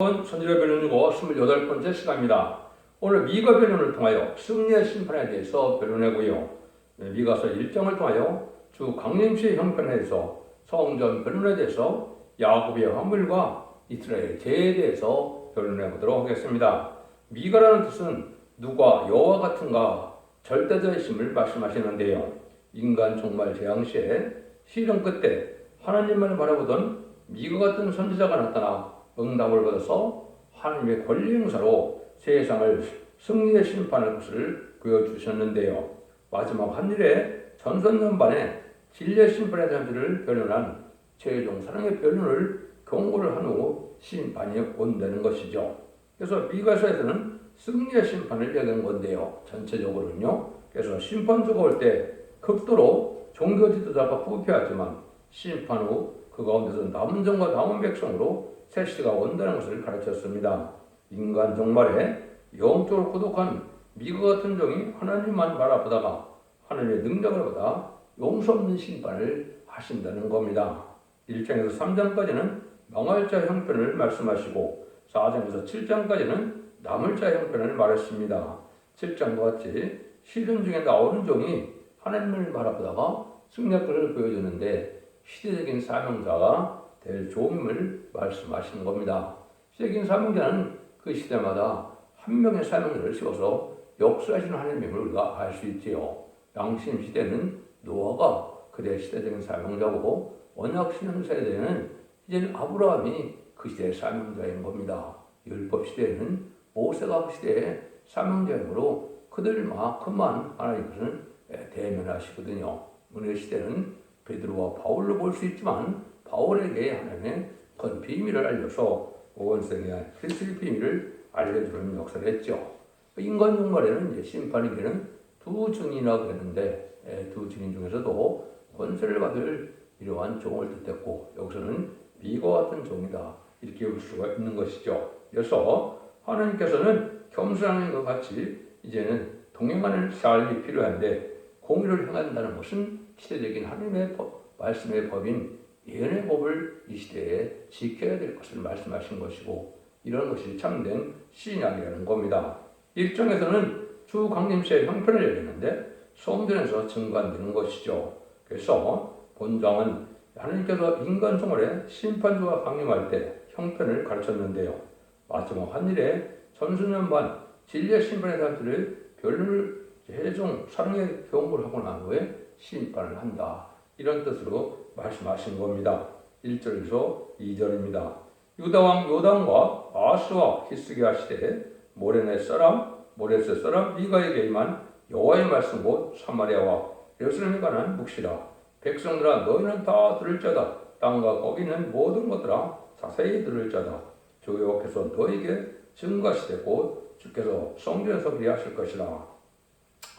선지자 변론이고 28번째 시간입니다. 오늘 미가 변론을 통하여 승리의 심판에 대해서 변론하고요. 네, 미가서 1장을 통하여 주 강림시의 형편에 대해서 성전 변론에 대해서 야곱의 화물과 이스라엘 제에 대해서 변론해 보도록 하겠습니다. 미가라는 뜻은 누가 여호와 같은가 절대자이심을 말씀하시는데요. 인간 종말 재앙 시에 시련 끝에 하나님만을 바라보던 미가 같은 선지자가 나타나 응답을 받아서 하나님의 권리 행사로 세상을 승리의 심판할 것을 보여주셨는데요. 마지막 한일에 전선연반에 진리의 대한 줄을 변론한 최종 사랑의 변론을 경고를 한 후 심판이 온다는 것이죠. 그래서 미가서에서는 승리의 심판을 얘기한 건데요. 전체적으로는요. 그래서 심판주가 올 때 극도로 종교 지도자가 부패하지만 심판 후 그 가운데서 남은 정과 남은 백성으로 새 시대가 온다는 것을 가르쳤습니다. 인간 종말에 영적으로 고독한 미그 같은 종이 하나님만 바라보다가 하나님의 능력을 받아 용서 없는 심판을 하신다는 겁니다. 1장에서 3장까지는 망할 자 형편을 말씀하시고 4장에서 7장까지는 남을 자 형편을 말했습니다. 7장과 같이 시련 중에 나오는 종이 하나님을 바라보다가 승리권을 보여주는데 시대적인 사명자가 될 종임을 말씀하시는 겁니다. 시대적인 사명자는 그 시대마다 한 명의 사명자를 세워서 역사하시는 하나님임을 우리가 알 수 있지요. 양심 시대는 노아가 그의 시대적인 사명자고 언약 신앙 세대는 이제는 아브라함이 그 시대의 사명자인 겁니다. 율법 시대는 모세가 그 시대의 사명자이므로 그들만큼만 하나님께서는 대면하시거든요. 오늘 시대는 베드로와 바울로 볼 수 있지만 바울에게 하나님의 큰 비밀을 알려서 오원성의 그리스도의 비밀을 알려주는 역사를 했죠. 인간 종말에는 심판에게는 두 증인이라고 했는데 예, 두 증인 중에서도 권세를 받을 이러한 종을 뜻했고 여기서는 미과 같은 종이다 이렇게 볼 수가 있는 것이죠. 그래서 하나님께서는 겸손한 것 같이 이제는 동행하는 삶이 필요한데 공의를 행한다는 것은 시대적인 하나님의 법, 말씀의 법인 예언의 법을 이 시대에 지켜야 될 것을 말씀하신 것이고 이런 것이 참된 신약이라는 겁니다. 일정에서는 주 강림시의 형편을 얘기했는데 성전에서 증관되는 것이죠. 그래서 본장은 하나님께서 인간 생활에 심판주가 강림할 때 형편을 가르쳤는데요. 마지막 한 일에 전수년반 진리의 심판에 대한 들을 변론을 해종 사랑의 경고를 하고 난 후에 심판을 한다. 이런 뜻으로 말씀하신 겁니다. 1절에서 2절입니다. 유다왕 요담과 아스와 히스기야 시대에 모레네 사람 모레세 사람 미가에게 임한 여호와의 말씀 곧 사마리아와 예루살렘에 관한 묵시라. 백성들아 너희는 다 들을 자다. 땅과 거기 있는 모든 것들아 자세히 들을 자다. 주 여호와께서 너희에게 증거하시되 곧 주께서 성전에서 그리하실 것이라.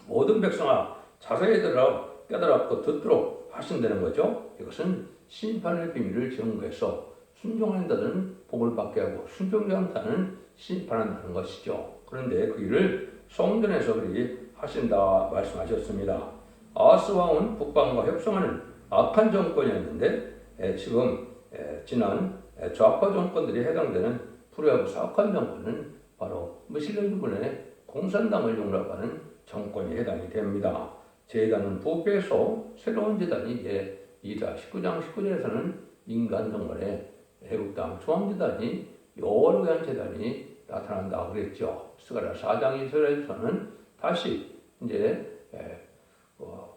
모든 백성아 자세히 들으라. 깨달았고 듣도록 하신다는 거죠. 이것은 심판의 비밀을 증거해서 자들은 복을 받게 하고 순종하지 않는 자는 심판한다는 것이죠. 그런데 그 일을 성전에서 그리 하신다 말씀하셨습니다. 아스 왕은 북방과 협상하는 악한 정권이었는데 에, 지금 에, 지난 에, 좌파 정권들이 해당되는 불의하고 사악한 정권은 바로 무슬림 군의 공산당을 용납하는 정권이 해당이 됩니다. 재단은 부패해서 새로운 재단이 이제 이자 19장 19절에서는 인간 정말에 애국당 중앙재단이 여호와를 위한 재단이 나타난다 그랬죠. 스가랴 4장 2절에서는 다시 이제 에, 어,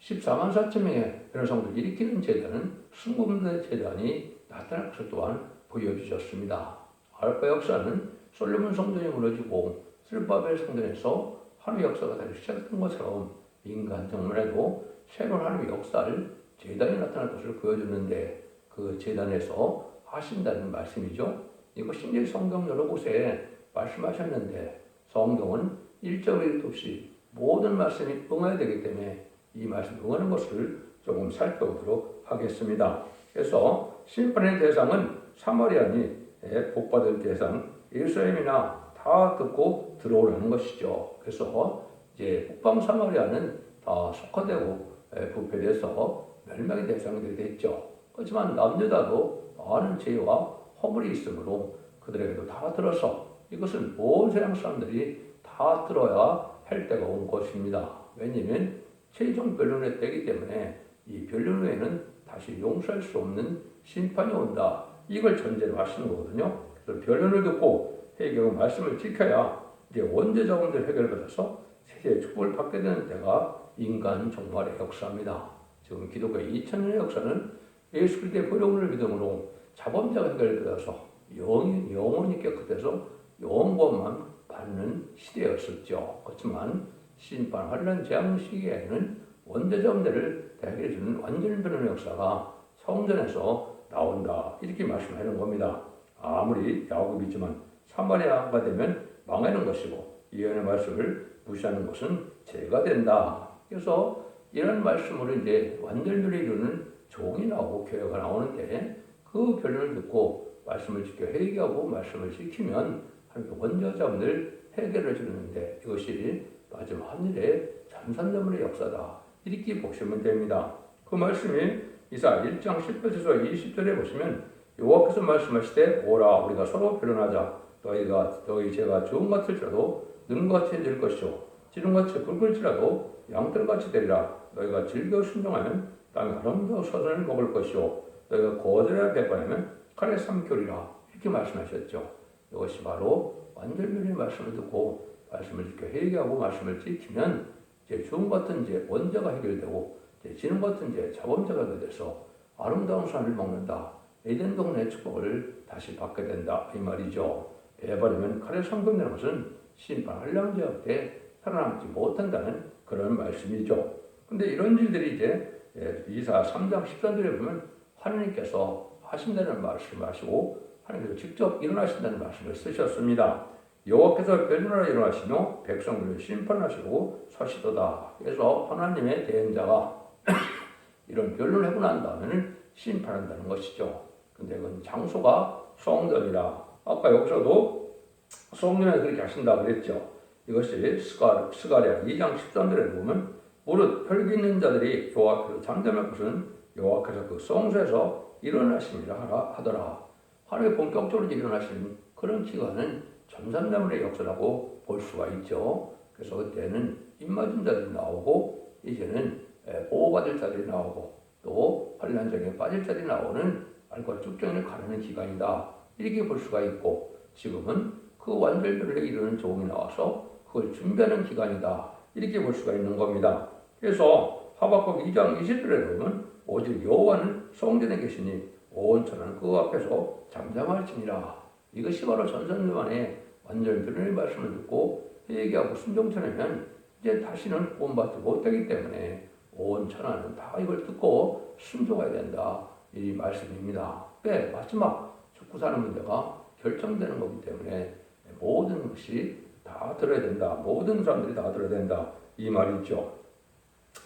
14만 4천 명의 변호사들을 일으키는 재단은 순금대 재단이 나타날 것을 또한 보여주셨습니다. 알파 역사는 솔로몬 성전이 무너지고 슬바벨 성전에서 하나님의 역사가 다시 시작된 것처럼 인간 정말에도 새로운 하나님의 역사를 재단이 나타날 것을 보여주는데 그 재단에서 하신다는 말씀이죠. 이거 신재 성경 여러 곳에 말씀하셨는데 성경은 일정일 없이 모든 말씀이 응해야 되기 때문에 이 말씀 응하는 것을 조금 살펴보도록 하겠습니다. 그래서 심판의 대상은 사마리아니 복받을 대상 예루살렘이나 다 듣고 들어오라는 것이죠. 그래서 이제 북방 사마리아는 다 속화되고 부패돼서 멸망의 대상이 됐죠. 하지만 남유다도 많은 죄와 허물이 있으므로 그들에게도 다 들어서 이것은 온 세상 사람들이 다 들어야 할 때가 온 것입니다. 왜냐하면 최종 변론의 때이기 때문에 이 변론 후에는 다시 용서할 수 없는 심판이 온다. 이걸 전제로 하시는 거거든요. 그래서 변론을 듣고 해결 말씀을 지켜야 이제 원죄 자원들 해결받아서 세계의 축복을 받게 되는 때가 인간 종말의 역사입니다. 지금 기독교의 2000년의 역사는 예수 그리스도의 보령을 믿음으로 자범자가 해결되어서 영, 영원히 깨끗해서 영원만 받는 시대였었죠. 그렇지만 심판 환란 재앙 시기에는 원대자원들을 대하게 주는 완전 변론의 역사가 성전에서 나온다 이렇게 말씀하는 겁니다. 아무리 야곱이지만 사마리아가 되면 망하는 것이고 예언의 말씀을 무시하는 것은 죄가 된다. 그래서 이런 말씀으로 이제 완전률을 이루는 종이 나오고 교회가 나오는데 그 변론을 듣고 말씀을 지켜 회개하고 말씀을 지키면 하나님께 원저자분들 해결해 주는데 이것이 마지막 하늘의 참선자문의 역사다. 이렇게 보시면 됩니다. 그 말씀이 이사 1장 10절에서 20절에 보시면 여호와께서 말씀하시되 오라 우리가 서로 변론하자 너희가 너희 죄가 좋은 같을지라도 눈같이 될 것이요 지름같이 붉을지라도 양털같이 되리라 너희가 즐겨 순종하면 땅에 아름다운 서선을 먹을 것이요 너희가 거절하여 배반하면 칼에 삼켜리라 이렇게 말씀하셨죠. 이것이 바로 완전면의 말씀을 듣고 말씀을 지켜 회개하고 말씀을 지키면 이제 죽음 같은 이제 원죄가 해결되고 이제 지능 같은 이제 자범죄가 돼서 아름다운 산을 먹는다. 에덴 동네 축복을 다시 받게 된다 이 말이죠. 배반하면 칼에 삼금되는 것은 심판 한량제약 때 살아남지 못한다는 그런 말씀이죠. 근데 이런 일들이 이제 예, 이사 3장 13절에 보면 하나님께서 하신다는 말씀을 하시고 하나님께서 직접 일어나신다는 말씀을 쓰셨습니다. 여호와께서 변론하러 일어나시며 백성들을 심판하시고 서시도다. 그래서 하나님의 대행자가 이런 변론을 하고 난 다음에는 심판한다는 것이죠. 근데 그건 장소가 성전이라 아까 여기서도 성전에 그렇게 하신다 그랬죠. 이것이 스가, 스가랴 2장 13절에 보면 무릇 혈기 있는 자들이 여호와께서 잠잠할 것은 여호와께서 그 성소에서 일어나심이라 하라 하더라. 하루에 본격적으로 일어나신 그런 기간은 전산자문의 역사라고 볼 수가 있죠. 그래서 그때는 입맞은 자들이 나오고 이제는 보호받을 자들이 나오고 또 환란장에 빠질 자들이 나오는 알과 쭉정을 가르는 기간이다. 이렇게 볼 수가 있고 지금은 그 완전별에 이르는 종이 나와서 그걸 준비하는 기간이다. 이렇게 볼 수가 있는 겁니다. 그래서 하박국 2장 20절에 보면 오직 여호와는 성전에 계시니 온 천하는 그 앞에서 잠잠할지니라. 이것이 바로 전선만의 완전 변론의 말씀을 듣고 회개하고 순종처럼 이제 다시는 구원받지 못하기 때문에 온 천하는 다 이걸 듣고 순종해야 된다. 이 말씀입니다. 왜? 마지막 죽고 사는 문제가 결정되는 거기 때문에 모든 것이 다 들어야 된다. 모든 사람들이 다 들어야 된다. 이 말이죠.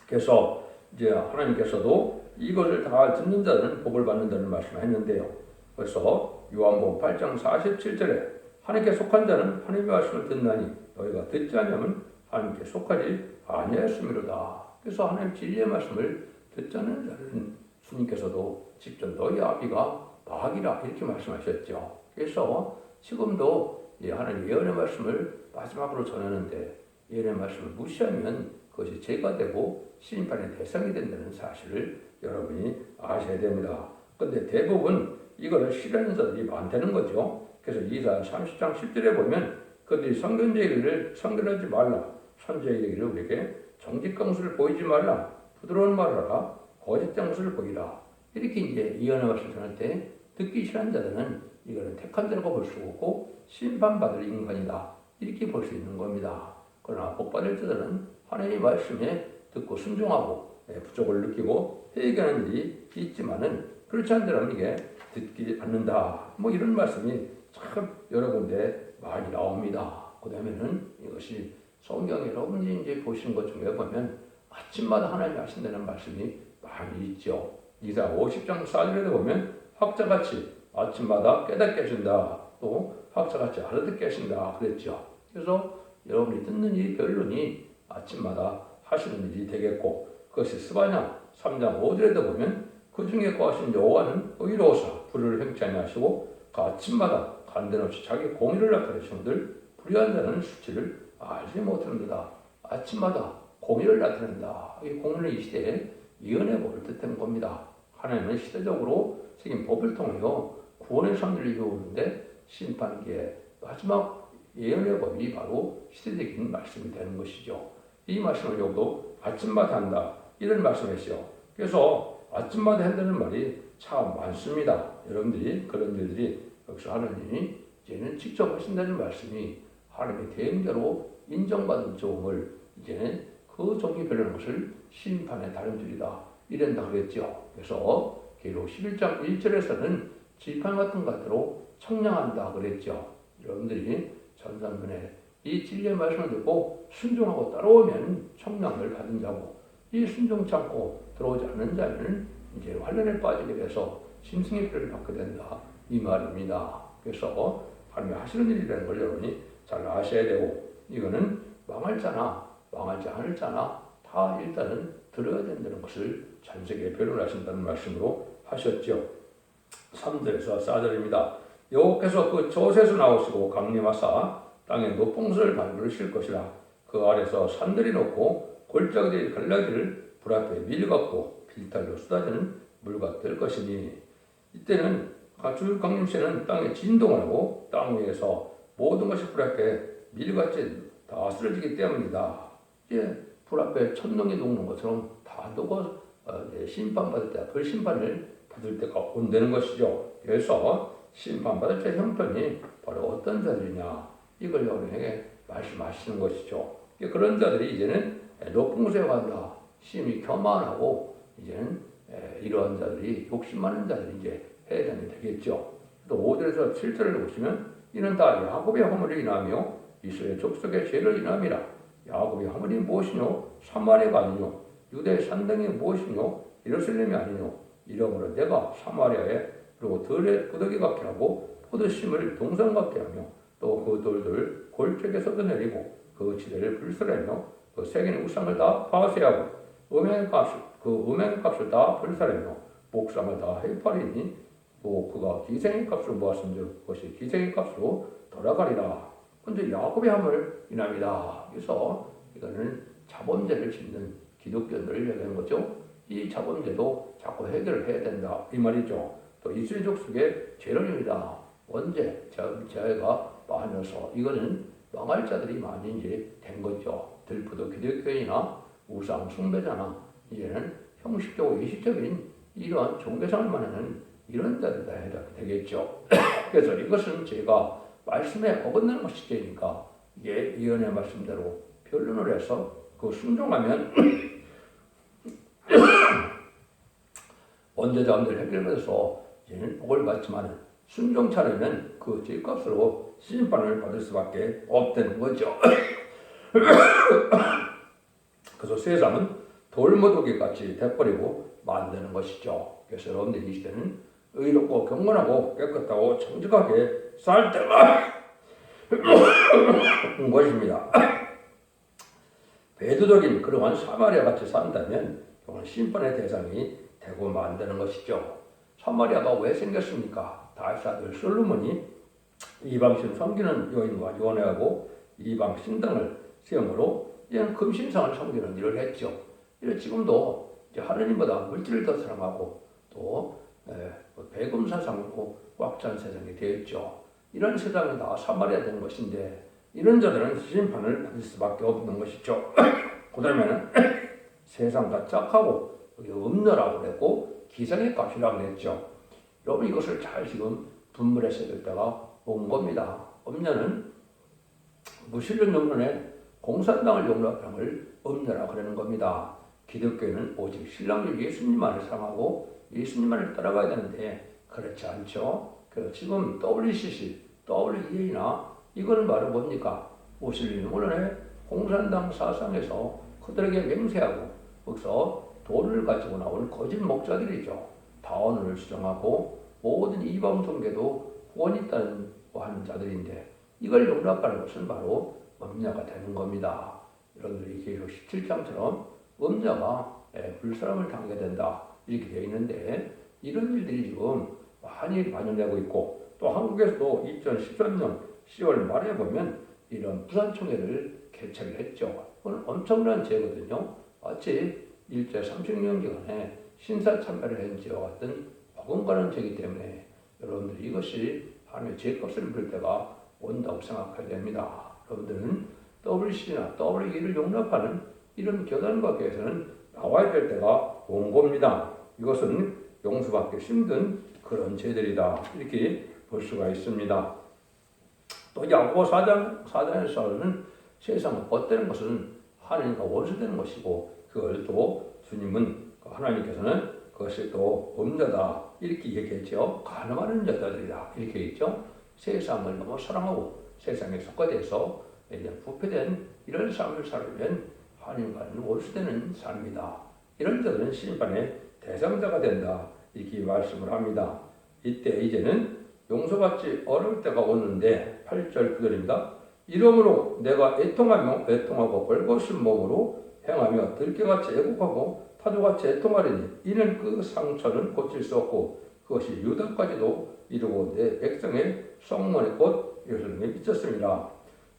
그래서 이제 하나님께서도 이것을 다 듣는 자는 복을 받는다는 말씀을 했는데요. 그래서 요한복음 8장 47절에 하나님께 속한 자는 하나님의 말씀을 듣나니 너희가 듣지 않으면 하나님께 속하지 아니하였음이로다. 그래서 하나님 진리의 말씀을 듣지 않는 자는 주님께서도 직접 너희 아비가 마귀라 이렇게 말씀하셨죠. 그래서 지금도 하나님 예언의 말씀을 마지막으로 전하는데 예언의 말씀을 무시하면 그것이 죄가 되고 심판의 대상이 된다는 사실을 여러분이 아셔야 됩니다. 근데 대부분 이거를 싫어하는 자들이 많다는 거죠. 그래서 이사 30장 10절에 보면 그들이 성경제 얘기를 성결하지 말라. 선제 얘기를 우리에게 정직 강수를 보이지 말라. 부드러운 말을 하라. 거짓 장수를 보이라. 이렇게 이제 이언의 말씀 전할 때 듣기 싫어하는 자들은 이거는 택한 자라고 볼 수 없고 심판받을 인간이다. 이렇게 볼 수 있는 겁니다. 그러나 복받을 자들은 하나님의 말씀에 듣고 순종하고 예, 부족을 느끼고 회개하는 일이 있지만은 그렇지 않은 사람은 이게 듣지 않는다. 뭐 이런 말씀이 참 여러 군데 많이 나옵니다. 그 다음에는 이것이 성경에 여러분이 이제 보시는 것 중에 보면 아침마다 하나님이 하신다는 말씀이 많이 있죠. 이사 50장 4절에도 보면 학자같이 아침마다 깨닫게 하신다. 또 학자같이 알아듣게 하신다. 그랬죠. 그래서 여러분이 듣는 이 결론이 아침마다 하시는 일이 되겠고 그것이 스바냐 3장 5절에도 보면 그 중에 거하신 여호와는 의로우사 불을 행치 아니하시고 그 아침마다 간대 없이 자기 공의를 나타내시는들 불의한 자는 수치를 알지 못하는도다. 아침마다 공의를 나타낸다. 이 공의는 이 시대에 예언의 법을 뜻하는 겁니다. 하나님은 시대적으로 생긴 법을 통하여 구원의 선을 이루는데 심판기에 마지막 예언의 법이 바로 시대적인 말씀이 되는 것이죠. 이 말씀을 여기도 아침마다 한다. 이런 말씀이시죠. 그래서 아침마다 한다는 말이 참 많습니다. 여러분들이 그런 일들이 여기서 하나님이 이제는 직접 하신다는 말씀이 하나님의 대행자로 인정받은 종을 이제는 그 종이 별하는 것을 심판에 다른 줄이다. 이런다 그랬죠. 그래서 기록 11장 1절에서는 지판 같은 것으로 청량한다 그랬죠. 여러분들이 전산문에 이 진리의 말씀을 듣고 순종하고 따라오면 청량을 받은 자고 이 순종치 않고 들어오지 않는 자는 이제 환란에 빠지게 돼서 심승의 피를 받게 된다 이 말입니다. 그래서 하나님이 하시는 일이라는 걸 여러분이 잘 아셔야 되고 이거는 망할 자나 망하지 않을 자나 다 일단은 들어야 된다는 것을 전 세계에 변론하신다는 말씀으로 하셨죠. 3절에서 4절입니다. 여호께서 그 저세에서 나오시고 강림하사 땅에 곳을 밟으실 것이라 그 아래서 산들이 높고 골짜기들이 갈라기를 불 앞에 밀갖고 빌탈로 쏟아지는 물과 될 것이니 이때는 가출 강림 시에는 땅에 진동을 하고 땅 위에서 모든 것이 불 앞에 밀같이 다 쓰러지기 때문이다. 이제 불 앞에 천둥이 녹는 것처럼 다 녹아 어, 심판받을 때, 벌 심판을 받을 때가 온다는 것이죠. 그래서 심판받을 때 형편이 바로 어떤 자들이냐 이걸 여러분에게 말씀하시는 것이죠. 그런 자들이 이제는 높은 곳에 간다. 심히 교만하고 이제는 이러한 자들이 욕심 많은 자들이 이제 해당이 되겠죠. 또 5절에서 7절을 보시면 이는 다 야곱의 허물을 인하며 이스라엘 족속의 죄를 인함이라. 야곱의 허물이 무엇이뇨? 사마리아가 아니뇨? 유대 산등이 무엇이뇨? 예루살렘이 아니뇨? 이러므로 내가 사마리아에 그리고 들에 구더기 같게 하고 포도심을 동상 같게 하며 또 그 돌들 골짜기에서도 내리고 그 지대를 불살하며 그 세계는 우상을 다 파쇄하고 음행 값을 그 음행 값을 다 불살하며 목상을 다 해파리니 또 그가 기생의 값을 모았은즉 그것이 기생의 값으로 돌아가리라. 근데 야곱의 함을 인합니다. 그래서 이거는 자본제를 짓는 기독교들을 얘기하는 거죠. 이 자본제도 자꾸 해결을 해야 된다 이 말이죠. 또 이스라엘 족속의 재론입니다. 언제 제가 많아서 이거는 망할 자들이 이제 된 거죠. 들프도 기독교인이나 우상 숭배자나 이제는 형식적으로 일시적인 이러한 말하는 이런 자들 다 해당 되겠죠. 그래서 이것은 제가 말씀에 어긋나는 것이 되니까 이게 예언의 말씀대로 변론을 해서 그 순종하면 언제자들 해결해서 얘는 복을 받지만 순종치 않으면 그 죄값으로 심판을 받을 수밖에 없다는 거죠. 그래서 세상은 돌무더기 같이 돼버리고 만드는 것이죠. 그래서 여러분들 이 시대는 의롭고 경건하고 깨끗하고 정직하게 살 때가 온 것입니다. 배도적인 그러한 사마리아 같이 산다면 그건 심판의 대상이 되고 만드는 것이죠. 사마리아가 왜 생겼습니까? 다윗 아들 솔로몬이 이방신 섬기는 여인과 연애하고 이방 신당을 세움으로 금신상을 섬기는 일을 했죠. 이래 지금도 하느님보다 물질을 더 사랑하고 또 배금 사상으로 꽉 찬 세상이 되었죠. 이런 세상이 다 사마리아 된 것인데 이런 자들은 심판을 받을 수밖에 없는 것이죠. 그 다음에는 세상 다 착하고 음녀라고 그랬고 기생의 값이라고 그랬죠. 여러분 이것을 잘 지금 분물해서 될 때가 온 겁니다. 음녀는 무신론 용론에 공산당을 용납함을 음녀라고 그러는 겁니다. 기독교는 오직 신랑들 예수님만을 사랑하고 예수님만을 따라가야 되는데 그렇지 않죠. 그 지금 WCC, WEA나 이거는 바로 뭡니까? 무슬림 물론에 공산당 사상에서 그들에게 맹세하고 거기서 돈을 가지고 나온 거짓 목자들이죠. 다원을 수정하고 모든 이방 종교도 구원이 있다는 하는 자들인데 이걸 용납하는 것은 바로 음녀가 되는 겁니다. 여러분들이 계속 17장처럼 음녀가 불사람을 당하게 된다 이렇게 되어 있는데 이런 일들이 지금 많이 반영되고 있고 또 한국에서도 2013년 10월 말에 보면 이런 부산총회를 개최를 했죠. 그건 엄청난 죄거든요. 마치 일제 30년 기간에 신사 참배를 한 죄와 같은 어긋가는 죄이기 때문에 여러분들 이것이 하나님의 죄값을 물을 때가 온다고 생각해야 됩니다. 여러분들은 WC나 WE를 용납하는 이런 교단과 교회에서는 나와야 될 때가 온 겁니다. 이것은 용서받기 힘든 그런 죄들이다. 이렇게 볼 수가 있습니다. 또 야고보 4장 4장에서는 세상은 헛되는 것은 하나님과 원수되는 것이고 그걸 또 주님은 하나님께서는 그것이 또 범죄다 이렇게 얘기했죠. 가늠하는 여자들이다 이렇게 했죠. 세상을 너무 사랑하고 세상에 속가돼서 이제 부패된 이런 삶을 살면 하나님과는 원수되는 삶이다. 이런 자들은 심판의 대상자가 된다 이렇게 말씀을 합니다. 이때 이제는 용서받지 어려울 때가 오는데 8절 9절입니다. 이러므로 내가 애통하며 애통하고 벌거벗은 몸으로 행하며 들깨같이 애국하고 타조같이 애통하리니 이는 그 상처는 고칠 수 없고 그것이 유다까지도 이루고 내 백성의 성문의 꽃 예루살렘에 미쳤습니다.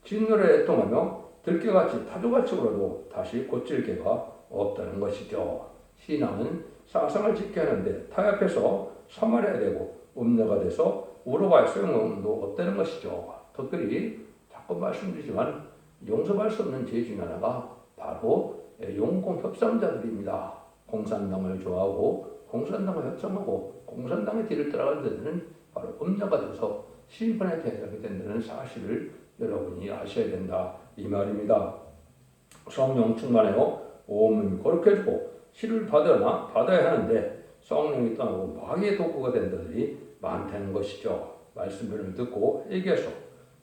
진노를 애통하며 들깨같이 타조같이 울어도 다시 고칠 개가 없다는 것이죠. 신앙은 사상을 지켜야 하는데 타협해서 사말해야 되고 음녀가 돼서 울어봐야 소용도 없다는 것이죠. 특별히 자꾸 말씀드리지만 용서할 수 없는 죄 중에 하나가 바로 용공 협상자들입니다. 공산당을 좋아하고 공산당을 협상하고 공산당의 뒤를 따라가는 자들은 바로 음녀가 돼서 심판에 대하게 된다는 사실을 여러분이 아셔야 된다 이 말입니다. 성령 충만하여 오음을 거룩해주고 시를 받으나 받아야 하는데 성령이 떠나고 마귀의 도구가 된 자들이 많다는 것이죠. 말씀을 듣고 회개해서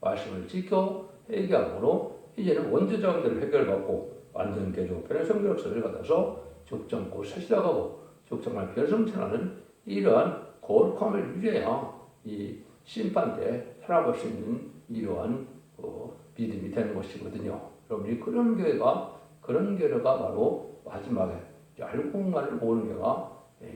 말씀을 지켜 회개함으로 이제는 원죄자원들을 해결받고 완전 개조 변성 교육서를 받아서 적정고 세시다가고 적정할 변성천하는 이러한 거룩함을 유지해야 이 심판 때 살아볼 수 있는 이러한 어, 믿음이 되는 것이거든요. 여러분이 그런 교회가 그런 교회가 바로 마지막에 얄공간을 모으는 교회가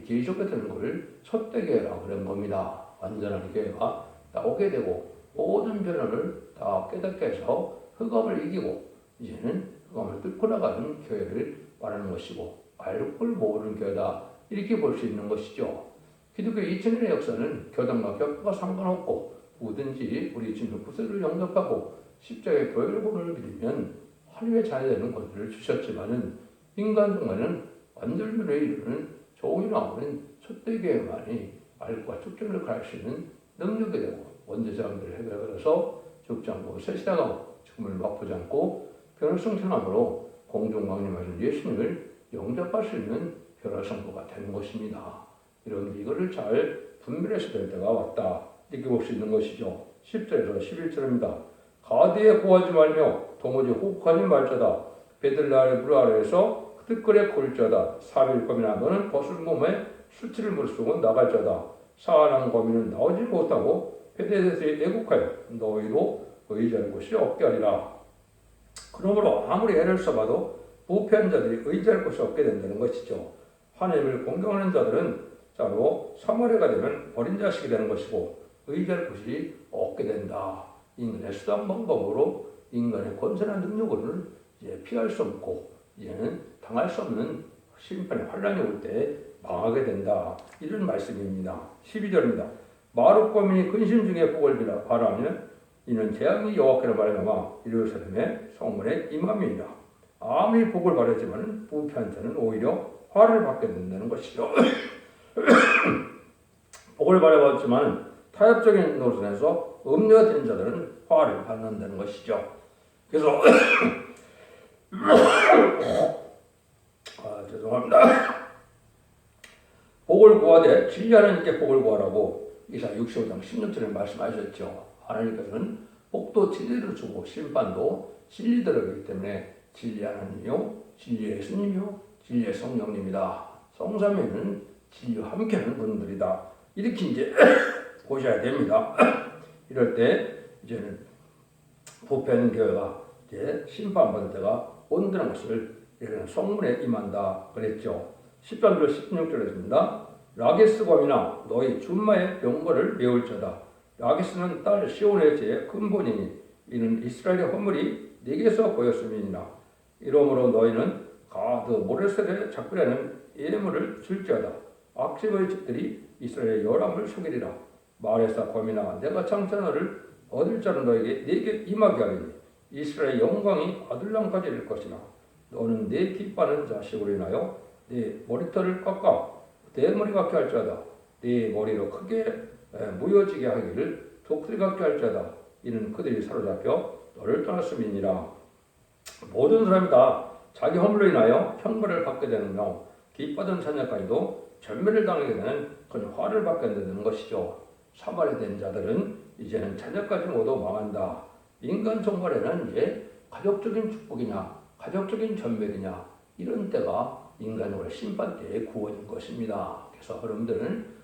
기적게 되는 것을 첫대교회라고 그런 겁니다. 완전한 교회가 나오게 되고 모든 변화를 다 깨닫게 해서 흑암을 이기고 이제는 흑암을 뚫고 나가는 교회를 말하는 것이고 알골 모으는 교회다 이렇게 볼 수 있는 것이죠. 기독교 2000년의 역사는 교단과 격과 상관없고 뭐든지 우리 주님 구세를 영접하고 십자가의 보는 믿으면 하나님의 자녀되는 것들을 주셨지만은 인간 중에는 완전변에 이르는 종이 나오는 첫대교회만이 알과 축전을 갈수 있는 능력이 되고 원죄자들을 해결해서 죽장고 세시다가고 죽음을 맛보지 않고 변화성 천함으로 공중왕림하신 예수님을 영접할 수 있는 변화성도가 되는 것입니다. 이런 이거를 잘 분별해서 될 때가 왔다. 이렇게 볼수 있는 것이죠. 10절에서 11절입니다. 가디에 구하지 말며 도무지 혹하지 말자다. 물 아래에서 뜨끌에 골자다. 사빌 검이나 너는 벗은 몸에 수치를 물쓰고 나갈 자다. 사안한 거민은 나오지 못하고 베데스에 애국하여 너희로 의지할 곳이 없게 하리라. 그러므로 아무리 애를 써봐도 부패한 자들이 의지할 곳이 없게 된다는 것이죠. 하나님을 공경하는 자들은 자로 사마리가 되면 버린 자식이 되는 것이고 의지할 곳이 없게 된다. 인간의 수단 방법으로 인간의 권세나 능력으로는 이제 피할 수 없고 이제는 당할 수 없는 심판의 환란이 올 때 망하게 된다. 이런 말씀입니다. 12절입니다. 마룻 고민이 근심 중에 복을 바라면 이는 재앙이 여호와께로 말미암아 예루살렘의 성문에 임함이니라. 아무리 복을 바랬지만 부패한 자는 오히려 화를 받게 된다는 것이죠. 복을 바라봤지만 타협적인 노선에서 음료된 자들은 화를 받는다는 것이죠. 그래서 아, 죄송합니다. 복을 구하되 진리하는 이께 복을 구하라고 이사 65장 16절에 말씀하셨죠. 하나님께서는 복도 진리를 주고 심판도 진리대로 기 때문에 진리 하나님이요 진리의 예수님이요 진리의 성령님이다. 성삼위는 진리와 함께하는 분들이다. 이렇게 이제 보셔야 됩니다. 이럴 때 이제는 부패하는 교회가 이제 심판받을 때가 온다는 것을 이런 성문에 임한다 그랬죠. 13절 16절에 있습니다. 라게스 검이나 너희 준마의 병거를 메울 자다. 라기스는 딸 시온의 제 근본이니 이는 이스라엘의 허물이 네게서 보였음이니라. 이러므로 너희는 가드 모레셀의 작별에는 예물을 줄지어다. 악집의 집들이 이스라엘의 열함을 속이리라. 마레사 거미나 내가 너를 얻을 자는 너에게 네게 임하게 하리니 이스라엘의 영광이 아들랑까지 될 것이나 너는 내 기뻐하는 자식으로 인하여 네 머리털을 깎아 내 머리 같게 할지어다. 네 머리로 크게 에, 무여지게 하기를 독수리 같게 할지어다. 이는 그들이 사로잡혀 너를 떠났음이니라. 모든 사람이 다 자기 허물로 인하여 형벌을 받게 되는 경 기뻐하던 자녀까지도 전멸을 당하게 되는 큰 화를 받게 되는 것이죠. 사발이 된 자들은 이제는 자녀까지 모두 망한다. 인간 종말에는 이제 가족적인 축복이냐 가족적인 전멸이냐 이런 때가 인간으로 심판 때의 구원인 것입니다. 그래서 여러분들은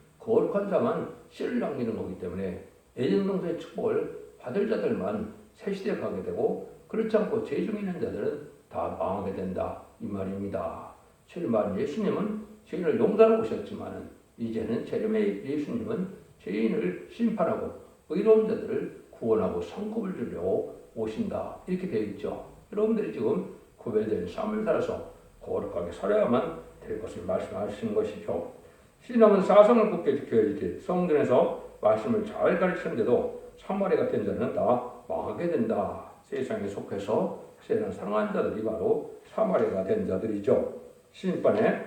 자만 씨를 남기는 거기 때문에 애정동서의 축복을 받을 자들만 새 시대에 가게 되고 그렇지 않고 죄 중에 있는 자들은 다 망하게 된다 이 말입니다. 죄를 예수님은 죄인을 용서하고 오셨지만 이제는 제름의 예수님은 죄인을 심판하고 의로운 자들을 구원하고 성급을 주려고 오신다 이렇게 되어 있죠. 여러분들이 지금 구별된 삶을 살아서 거룩하게 살아야만 될 것을 말씀하신 것이죠. 신앙은 사성을 굳게 지켜야지 성전에서 말씀을 잘 가르치는데도 사마리 같은 자는 다 망하게 된다. 세상에 속해서 세상 상한 자들이 바로 사마리가 된 자들이죠. 심판에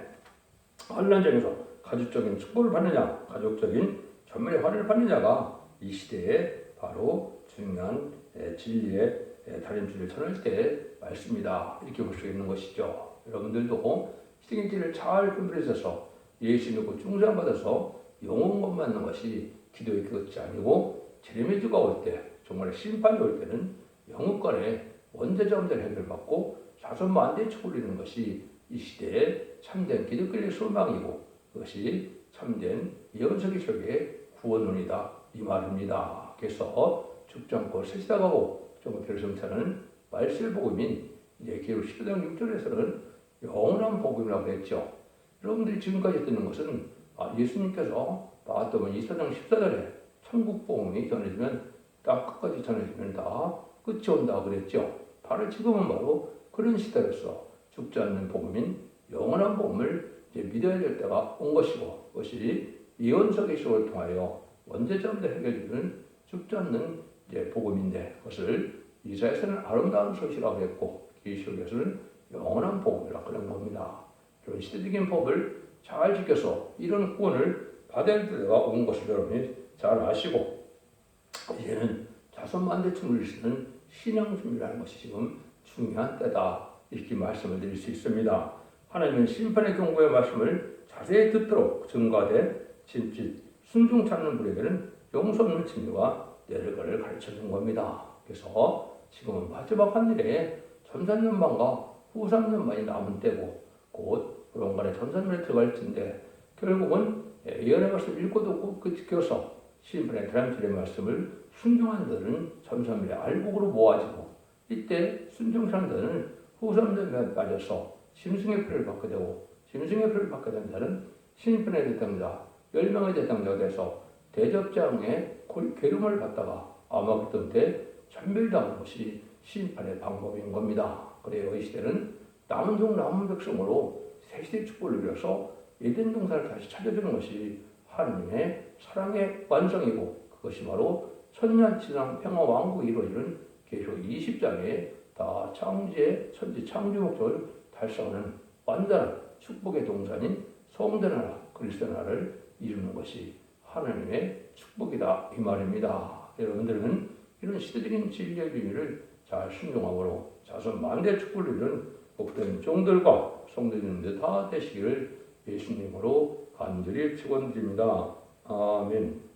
환란전에서 가족적인 축복을 받느냐, 가족적인 전멸의 화를 받느냐가 이 시대에 바로 중요한 진리의 다림질을 전할 때 말씀이다. 이렇게 볼 수 있는 것이죠. 여러분들도 시대길을 잘 분별해서 예수 믿고 중상받아서 영혼만 받는 것이 기도의 끝이 아니고 제레미주가 올 때, 정말 심판이 올 때는 영혼간의 원죄자원들 해결받고 자손 만대에 처리는 것이 이 시대의 참된 기독교의 소망이고 그것이 참된 예언석의 속의 구원론이다 이 말입니다. 그래서 죽지 않고 세시다가고 좀 결승차는 말실 복음인 이제 기록 10장 6절에서는 영원한 복음이라고 했죠. 여러분들이 지금까지 듣는 것은 아, 예수님께서 나왔더면 이사장 14절에 천국 복음이 전해지면 딱 끝까지 전해지면 다 끝이 온다 그랬죠. 바로 지금은 바로 그런 시대로서 죽지 않는 복음인 영원한 복음을 이제 믿어야 될 때가 온 것이고 그것이 예언석의 시을 통하여 원죄점들 해결되는 죽지 않는 이제 복음인데 그것을 이사에서는 아름다운 소식이라고 했고 계시록에서는 영원한 복음이라고 그런 겁니다. 그런 시대적인 법을 잘 지켜서 이런 구원을 받을 때가 온 것을 여러분이 잘 아시고 이제는 자손 만대충을 쓰는 신앙 준비라는 것이 지금 중요한 때다 이렇게 말씀을 드릴 수 있습니다. 하나님은 심판의 경고의 말씀을 자세히 듣도록 증거되 진짓 순종 찾는 분에게는 용서 없는 진리와 내려가를 가르쳐 준 겁니다. 그래서 지금은 마지막 한 일에 전산년반과 후산년반이 남은 때고 곧 그런간에 전산년에 들어갈 텐데 결국은 예언의 말씀 읽고 듣고 그 지켜서 신분의 대람절의 말씀을 순종한 자들은 전산년의 알곡으로 모아지고 이때 순종한 자는 후산년에 빠져서 심승의 표를 받게 되고 심승의 표를 받게 된 자는 신분의 대상자, 열명의 대상자가 돼서 대접장에 괴름을 받다가 아마 그때 때 전멸당한 것이 심판의 방법인 겁니다. 그래요. 이 시대는 남은 종 남은 백성으로 새시대 축복을 누려서 에덴 동산을 다시 찾아주는 것이 하나님의 사랑의 완성이고 그것이 바로 천년치상 평화 왕국이 이루어지는 계속 20장에 다 창조의 천지 창조 목적을 달성하는 완전한 축복의 동산인 성대 나라 그리스도 나라를 이루는 것이 하나님의 축복이다 이 말입니다. 여러분들은 이런 시대적인 진리의 비밀을 잘 순종하므로 자손 만대 축복을 이룬 복된 종들과 성도님들 다 되시기를 예수님으로 간절히 축원드립니다. 아멘.